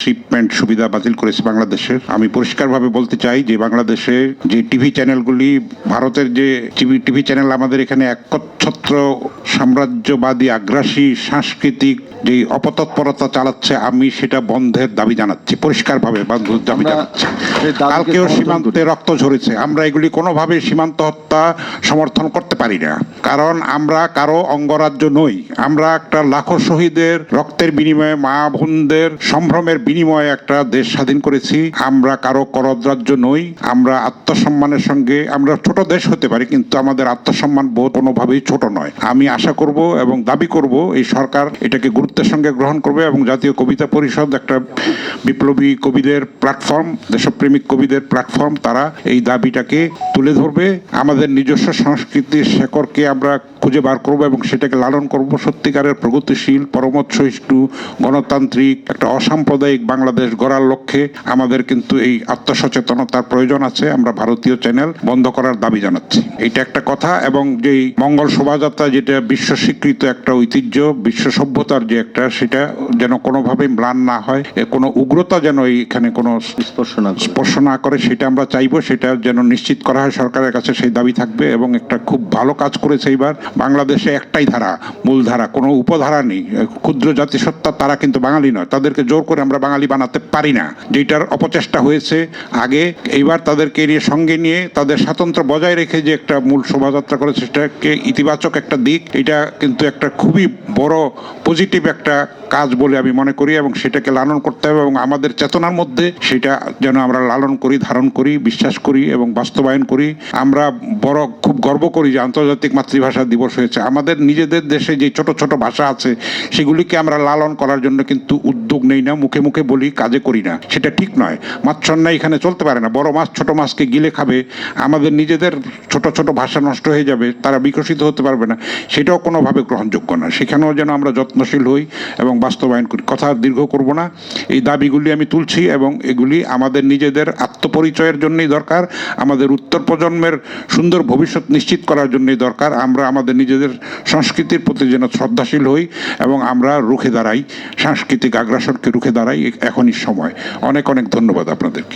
Shipment সুবিধা বাতিল করেছে বাংলাদেশের আমি পরিষ্কারভাবে বলতে চাই যে বাংলাদেশে যে টিভি চ্যানেলগুলি ভারতের যে টিভি টিভি চ্যানেল আমাদের এখানে একচ্ছত্র সাম্রাজ্যবাদী আগ্রাসী সাংস্কৃতিক যে অপতৎপরতা চালাচ্ছে আমি সেটা বন্ধের দাবি জানাচ্ছি পরিষ্কারভাবে বন্ধের দাবি জানাচ্ছি। কালকেও সীমান্তে রক্ত ঝরেছে আমরা এগুলি কোনোভাবে সীমান্ত হত্যা সমর্থন করতে পারি না কারণ আমরা কারও অঙ্গরাজ্য নই আমরা একটা লাখো শহীদের রক্তের বিনিময়ে মা বোনদের সম্ভ্রমের বিনিময়ে একটা দেশ স্বাধীন করেছি। আমরা কারও করদ্রাজ্য নই। আমরা আত্মসম্মানের সঙ্গে আমরা ছোট দেশ হতে পারি, কিন্তু আমাদের আত্মসম্মান বোধ কোনোভাবেই ছোট নয়। আমি আশা করব এবং দাবি করব, এই সরকার এটাকে গুরুত্বের সঙ্গে গ্রহণ করবে এবং জাতীয় কবিতা পরিষদ, একটা বিপ্লবী কবিদের প্ল্যাটফর্ম, দেশপ্রেমিক কবিদের প্ল্যাটফর্ম, তারা এই দাবিটাকে তুলে ধরবে। আমাদের নিজস্ব সংস্কৃতির শেকড়কে আমরা খুঁজে বার করব এবং সেটাকে লালন করব। সত্যিকারের প্রগতিশীল পরমত সহিষ্ণু গণতান্ত্রিক একটা অসাম্প্রদায়িক বাংলাদেশ গড়ার লক্ষ্যে আমাদের কিন্তু এই আত্মসচেতনতার প্রয়োজন আছে। আমরা ভারতীয় চ্যানেল বন্ধ করার দাবি জানাচ্ছি। এইটা একটা কথা এবং যেই মঙ্গল শোভাযাত্রা যেটা বিশ্ব স্বীকৃত একটা ঐতিহ্য বিশ্ব সভ্যতার যে একটা সেটা যেন কোনোভাবে ম্লান না হয় এ কোনো উগ্রতা যেন এখানে কোনো স্পর্শ না স্পর্শ না করে সেটা আমরা চাইব সেটা যেন নিশ্চিত করা হয় সরকারের কাছে সেই দাবি থাকবে এবং একটা খুব ভালো কাজ করেছে এইবার। বাংলাদেশে একটাই ধারা, মূল ধারা, কোনো উপধারা নেই। ক্ষুদ্র জাতিসত্তা তারা কিন্তু বাঙালি নয়। তাদেরকে জোর করে আমরা বাঙালি বানাতে পারি না। যেটার অপচেষ্টা হয়েছে আগে, এইবার তাদেরকে নিয়ে সঙ্গে নিয়ে তাদের স্বাতন্ত্র্য বজায় রেখে যে একটা মূল শোভাযাত্রা করেছে সেটাকে ইতিবাচক একটা দিক, এটা কিন্তু একটা খুবই বড় পজিটিভ একটা কাজ বলে আমি মনে করি এবং সেটাকে লালন করতে হবে এবং আমাদের চেতনার মধ্যে সেটা যেন আমরা লালন করি, ধারণ করি, বিশ্বাস করি এবং বাস্তবায়ন করি। আমরা বড়, খুব গর্ব করি যে আন্তর্জাতিক মাতৃভাষা দিবস হয়েছে। আমাদের নিজেদের দেশে যে ছোট ছোট ভাষা আছে, সেগুলিকে আমরা লালন করার জন্য কিন্তু উদ্যোগ নেই না, মুখে মুখে বলি, কাজে করি না। সেটা ঠিক নয়। মাছছন্না এখানে চলতে পারে না। বড় মাছ, ছোট মাছকে গিলে খাবে। আমাদের নিজেদের ছোট ছোট ভাষা নষ্ট হয়ে যাবে, তারা বিকশিত হতে পারবে না। সেটাও কোনোভাবে গ্রহণযোগ্য না। সেখানেও যেন আমরা যত্নশীল হই এবং বাস্তবায়ন করি। কথা দীর্ঘ করব না। এই দাবিগুলি আমি তুলছি এবং এগুলি আমাদের নিজেদের আত্মপরিচয়ের জন্যই দরকার, আমাদের উত্তর প্রজন্মের সুন্দর ভবিষ্যৎ নিশ্চিত করার জন্যই দরকার। আমরা আমাদের নিজেদের সংস্কৃতির প্রতি যেন শ্রদ্ধাশীল হই এবং আমরা রুখে দাঁড়াই, সাংস্কৃতিক আগ্রাসনকে রুখে দাঁড়াই এখনই সময়। অনেক অনেক ধন্যবাদ আপনাদেরকে।